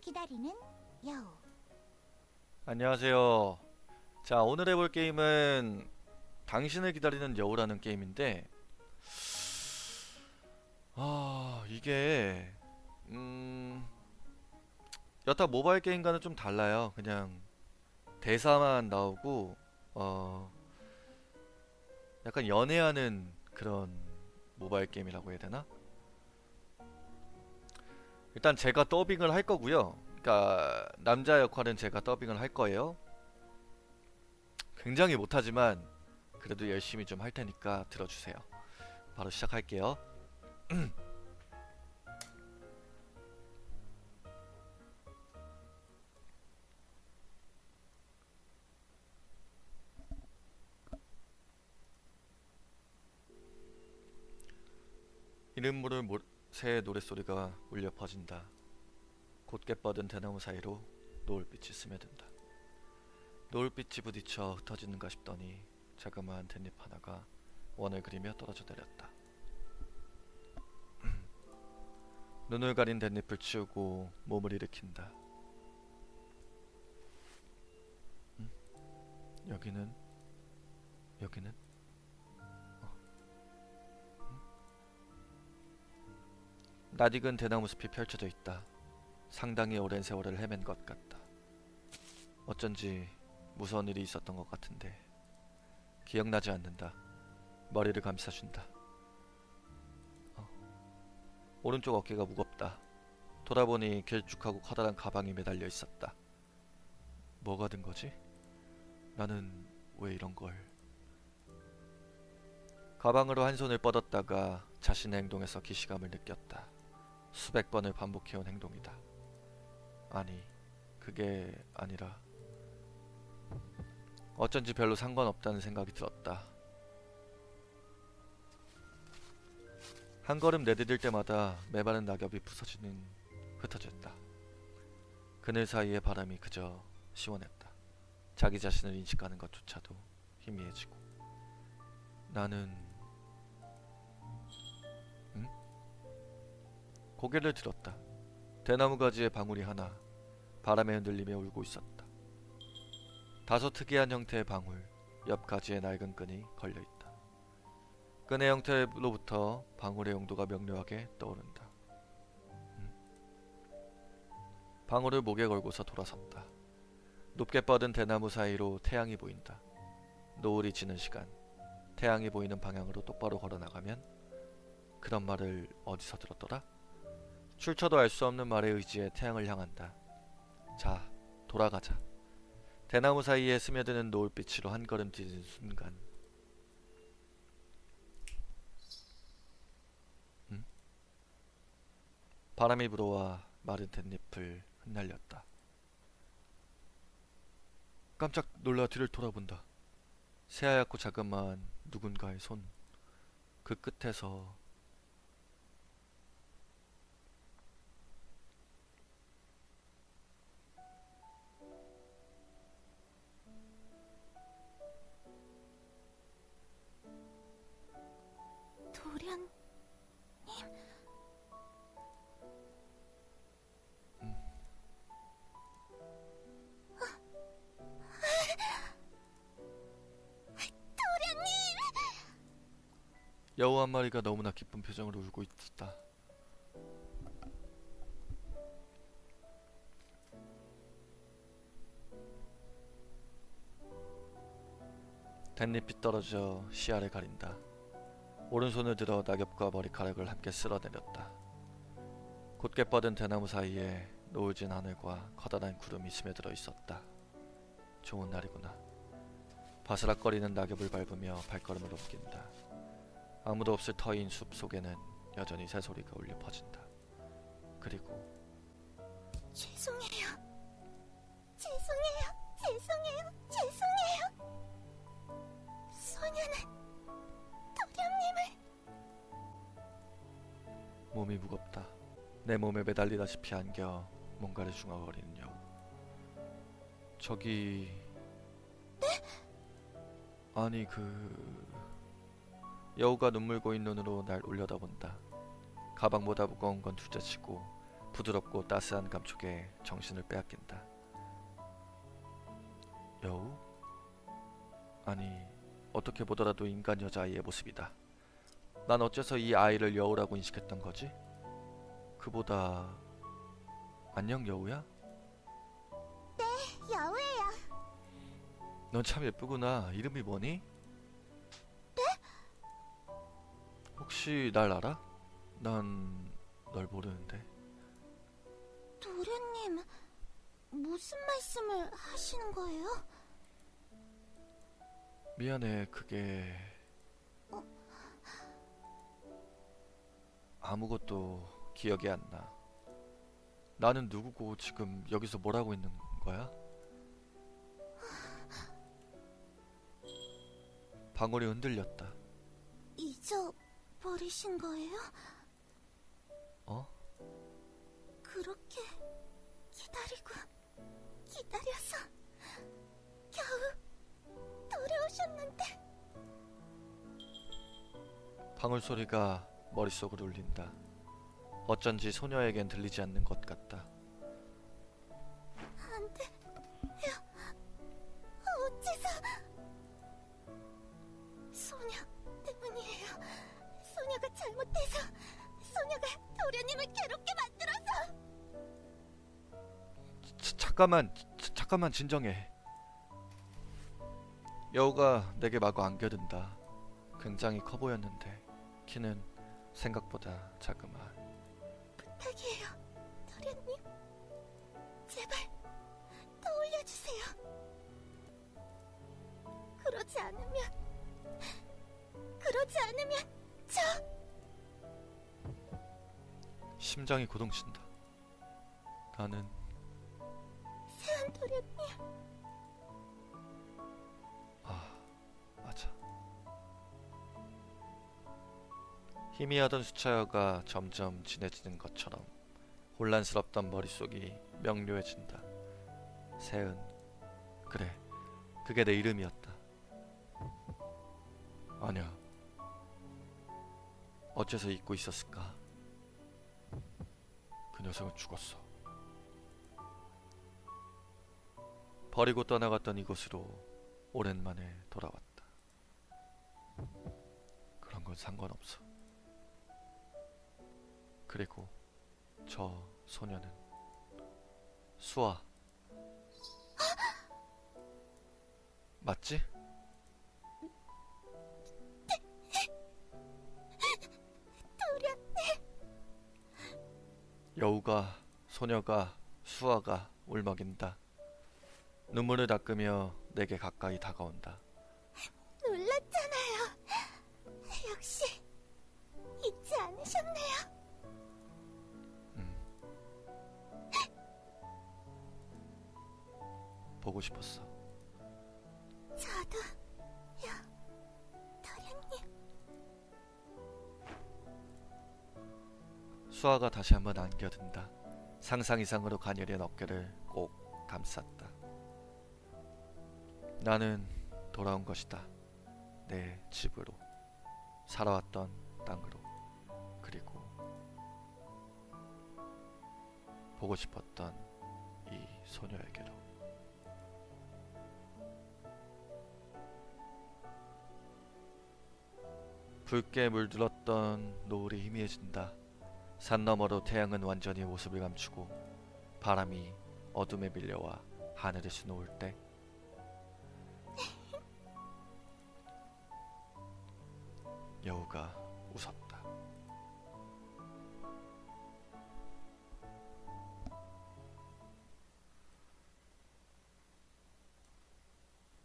기다리는 여우. 안녕하세요. 자, 오늘 해볼 게임은 당신을 기다리는 여우라는 게임인데, 아, 이게, 음, 여타 모바일 게임과는 좀 달라요. 그냥 대사만 나오고, 어, 약간 연애하는 그런 모바일 게임이라고 해야 되나? 일단 제가 더빙을 할 거고요. 그러니까 남자 역할은 제가 더빙을 할 거예요. 굉장히 못하지만 그래도 열심히 좀 할 테니까 들어주세요. 바로 시작할게요. 이름 모를 모- 새의 노랫소리가 울려 퍼진다. 곧게 뻗은 대나무 사이로 노을빛이 스며든다. 노을빛이 부딪혀 흩어지는가 싶더니 자그마한 댄잎 하나가 원을 그리며 떨어져 내렸다. 눈을 가린 댄잎을 치우고 몸을 일으킨다. 음? 여기는 여기는 낯익은 대나무 숲이 펼쳐져 있다. 상당히 오랜 세월을 헤맨 것 같다. 어쩐지 무서운 일이 있었던 것 같은데 기억나지 않는다. 머리를 감싸준다. 어. 오른쪽 어깨가 무겁다. 돌아보니 길쭉하고 커다란 가방이 매달려 있었다. 뭐가 된 거지? 나는 왜 이런 걸? 가방으로 한 손을 뻗었다가 자신의 행동에서 기시감을 느꼈다. 수백 번을 반복해온 행동이다. 아니, 그게 아니라 어쩐지 별로 상관없다는 생각이 들었다. 한 걸음 내디딜 때마다 메마른 낙엽이 부서지는 흩어졌다. 그늘 사이의 바람이 그저 시원했다. 자기 자신을 인식하는 것조차도 희미해지고 나는 고개를 들었다. 대나무 가지의 방울이 하나 바람에 흔들리며 울고 있었다. 다소 특이한 형태의 방울, 옆 가지에 낡은 끈이 걸려 있다. 끈의 형태로부터 방울의 용도가 명료하게 떠오른다. 음. 방울을 목에 걸고서 돌아섰다. 높게 뻗은 대나무 사이로 태양이 보인다. 노을이 지는 시간, 태양이 보이는 방향으로 똑바로 걸어 나가면 그런 말을 어디서 들었더라? 출처도 알 수 없는 말에 의지해 태양을 향한다. 자, 돌아가자. 대나무 사이에 스며드는 노을빛으로 한 걸음 뛰는 순간 음? 바람이 불어와 마른 댄잎을 흩날렸다. 깜짝 놀라 뒤를 돌아본다. 새하얗고 자그마한 누군가의 손. 그 끝에서 여우 한 마리가 너무나 기쁜 표정으로 울고 있었다. 댄잎이 떨어져 시야를 가린다. 오른손을 들어 낙엽과 머리카락을 함께 쓸어내렸다. 곧게 뻗은 대나무 사이에 노을진 하늘과 커다란 구름이 스며들어 있었다. 좋은 날이구나. 바스락거리는 낙엽을 밟으며 발걸음을 옮긴다. 아무도 없을 터인 숲 속에는 여전히 새소리가 울려 퍼진다. 그리고 죄송해요. 죄송해요. 죄송해요. 죄송해요. 소녀는 도련님을 몸이 무겁다. 내 몸에 매달리다시피 안겨 뭔가를 중얼거리는 여우. 저기 아니 그 여우가 눈물 고인 눈으로 날 올려다본다. 가방보다 무거운 건 둘째치고 부드럽고 따스한 감촉에 정신을 빼앗긴다. 여우? 아니 어떻게 보더라도 인간 여자아이의 모습이다. 난 어째서 이 아이를 여우라고 인식했던 거지? 그보다 안녕 여우야? 여우예요. 넌 참 예쁘구나. 이름이 뭐니? 혹시 날 알아? 난 널 모르는데. 도련님, 무슨 말씀을 하시는 거예요? 미안해. 그게 아무것도 기억이 안 나. 나는 누구고 지금 여기서 뭘 하고 있는 거야? 방울이 흔들렸다. 잊어버리신 거예요? 어? 그렇게 기다리고 기다려서 겨우 돌아오셨는데 방울 소리가 머릿속을 울린다. 어쩐지 소녀에겐 들리지 않는 것 같다. 잘못해서 소녀가 도련님을 괴롭게 만들어서 자, 잠깐만, 자, 잠깐만 진정해. 여우가 내게 마구 안겨든다. 굉장히 커 보였는데 키는 생각보다 자그마. 부탁이에요. 도련님. 제발 떠올려 주세요. 그러지 않으면 그러지 않으면 저 심장이 고동친다. 나는 아 맞아. 희미하던 수차여가 점점 진해지는 것처럼 혼란스럽던 머릿속이 명료해진다. 세은 그래 그게 내 이름이었다. 아니야. 어째서 잊고 있었을까? 그 녀석은 죽었어. 버리고 떠나갔던 이곳으로 오랜만에 돌아왔다. 그런 건 상관없어. 그리고 저 소녀는 수아. 맞지? 여우가 소녀가 수아가 울먹인다. 눈물을 닦으며 내게 가까이 다가온다. 놀랐잖아요. 역시 잊지 않으셨네요. 음. 보고 싶었어. 저도 수아가 다시 한번 안겨든다. 상상 이상으로 가녀린 어깨를 꼭 감쌌다. 나는 돌아온 것이다. 내 집으로. 살아왔던 땅으로. 그리고 보고 싶었던 이 소녀에게로. 붉게 물들었던 노을이 희미해진다. 산 너머로 태양은 완전히 모습을 감추고 바람이 어둠에 밀려와 하늘을 수놓을 때 여우가 웃었다.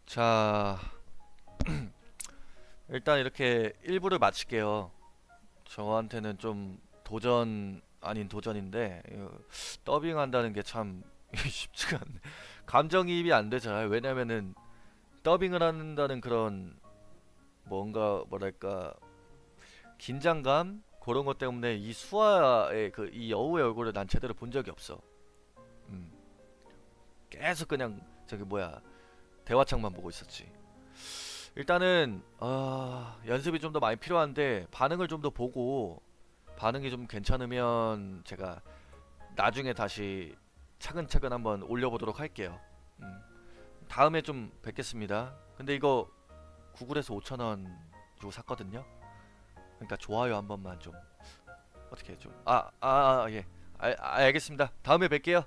자, 일단 이렇게 1부를 마칠게요. 저한테는 좀 도전 아닌 도전인데 더빙한다는 게 참 쉽지가 않네. 감정이입이 안 되잖아요. 왜냐면은 더빙을 한다는 그런 뭔가 뭐랄까 긴장감 그런 것 때문에 이 수아의 그 이 여우의 얼굴을 난 제대로 본 적이 없어. 음. 계속 그냥 저기 뭐야 대화창만 보고 있었지. 일단은 아, 연습이 좀 더 많이 필요한데 반응을 좀 더 보고 반응이 좀 괜찮으면 제가 나중에 다시 차근차근 한번 올려보도록 할게요. 음, 다음에 좀 뵙겠습니다. 근데 이거 구글에서 5,000원 주고 샀거든요. 그러니까 좋아요 한 번만 좀 어떻게 좀 아 아 예 알, 알겠습니다. 다음에 뵐게요.